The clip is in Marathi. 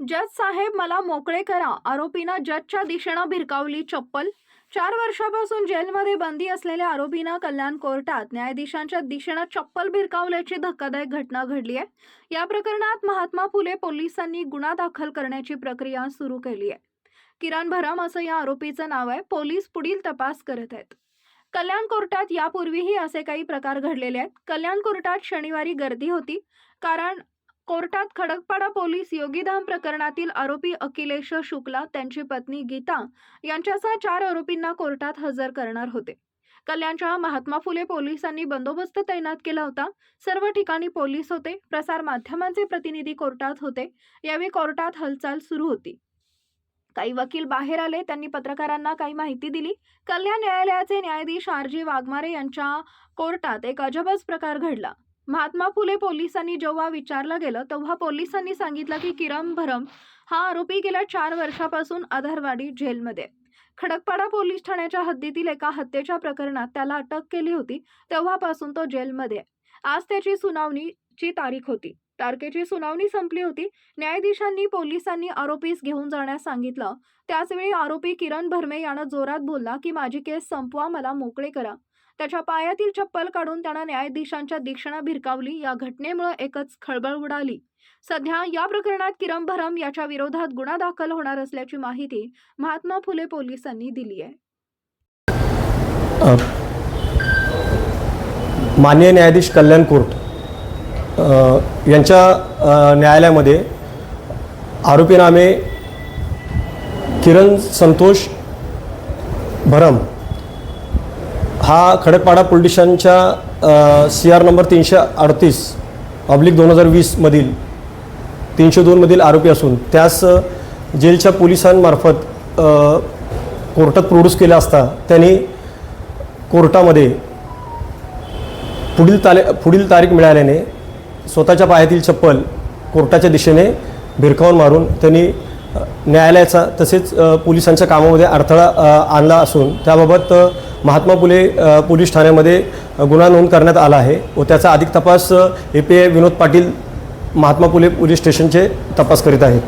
जज साहेब मला मोकळे करा. आरोपीनं जजच्या दिशेनं भिरकावली चप्पल. चार वर्षापासून जेलमध्ये बंदी असलेल्या आरोपीनं कल्याण कोर्टात न्यायाधीशांच्या दिशेनं चप्पल भिरकावल्याची धक्कादायक घटना घडली आहे. या प्रकरणात महात्मा फुले पोलिसांनी गुन्हा दाखल करण्याची प्रक्रिया सुरू केली आहे. किरण भरम असं या आरोपीचं नाव आहे. पोलीस पुढील तपास करत आहेत. कल्याण कोर्टात यापूर्वीही असे काही प्रकार घडलेले आहेत. कल्याण कोर्टात शनिवारी गर्दी होती. कारण कोर्टात खडकपाडा पोलीस योगीधाम प्रकरणातील आरोपी अखिलेश शुक्ला त्यांची पत्नी गीता यांच्यासह चार आरोपींना कोर्टात हजर करणार होते. कल्याणच्या महात्मा फुले पोलिसांनी बंदोबस्त तैनात केला होता. सर्व ठिकाणी पोलीस होते. प्रसार माध्यमांचे प्रतिनिधी कोर्टात होते. यावेळी कोर्टात हालचाल सुरू होती. काही वकील बाहेर आले. त्यांनी पत्रकारांना काही माहिती दिली. कल्याण न्यायालयाचे न्यायाधीश आर. जी. वाघमारे यांच्या कोर्टात एक अजबच प्रकार घडला. महात्मा फुले पोलिसांनी जेव्हा विचारलं गेलं तेव्हा पोलिसांनी सांगितलं की किरण भरम हा आरोपी गेल्या चार वर्षापासून आधारवाडी जेलमध्ये. खडकपाडा पोलीस ठाण्याच्या हद्दीतील एका हत्येच्या प्रकरणात त्याला अटक केली होती तेव्हापासून तो जेलमध्ये. आहे. आज त्याची सुनावणीची तारीख होती. तारखेची सुनावणी संपली होती. न्यायाधीशांनी पोलिसांनी आरोपीस घेऊन जाण्यास सांगितलं. त्याचवेळी आरोपी किरण भरमे यानं जोरात बोलला की माझी केस संपवा मला मोकळे करा. त्याच्या पायातील चप्पल काढून त्यानं न्यायाधीशांच्या दीक्षणा भिरकावली. या घटनेमुळे एकच खळबळ उडाली. सध्या या प्रकरणात किरम भरम याच्या विरोधात गुन्हा दाखल होणार असल्याची माहिती महात्मा फुले पोलिसांनी दिली आहे मान्य माननीय न्यायाधीश कल्याण कोर्ट यांच्या न्यायालयामध्ये आरोपीनामे किरण संतोष भरम हा खडकपाडा पोलीस स्टेशनच्या सी आर नंबर तीनशे अडतीस ऑब्लिक दोन हजार वीसमधील तीनशे दोनमधील आरोपी असून त्यास जेलच्या पोलिसांमार्फत कोर्टात प्रोड्यूस केला असता त्यांनी कोर्टामध्ये पुढील ताले पुढील तारीख मिळाल्याने स्वतःच्या पायातील चप्पल कोर्टाच्या दिशेने भिरकावून मारून त्यांनी न्यायालयाचा तसेच पोलिसांच्या कामामध्ये अडथळा आणला असून त्याबाबत महात्मा फुले पोलीस ठाण्यामध्ये गुन्हा नोंद करण्यात आला आहे व त्याचा अधिक तपास A P I Vinod Patil Mahatma Phule police स्टेशनचे तपास करीत आहेत.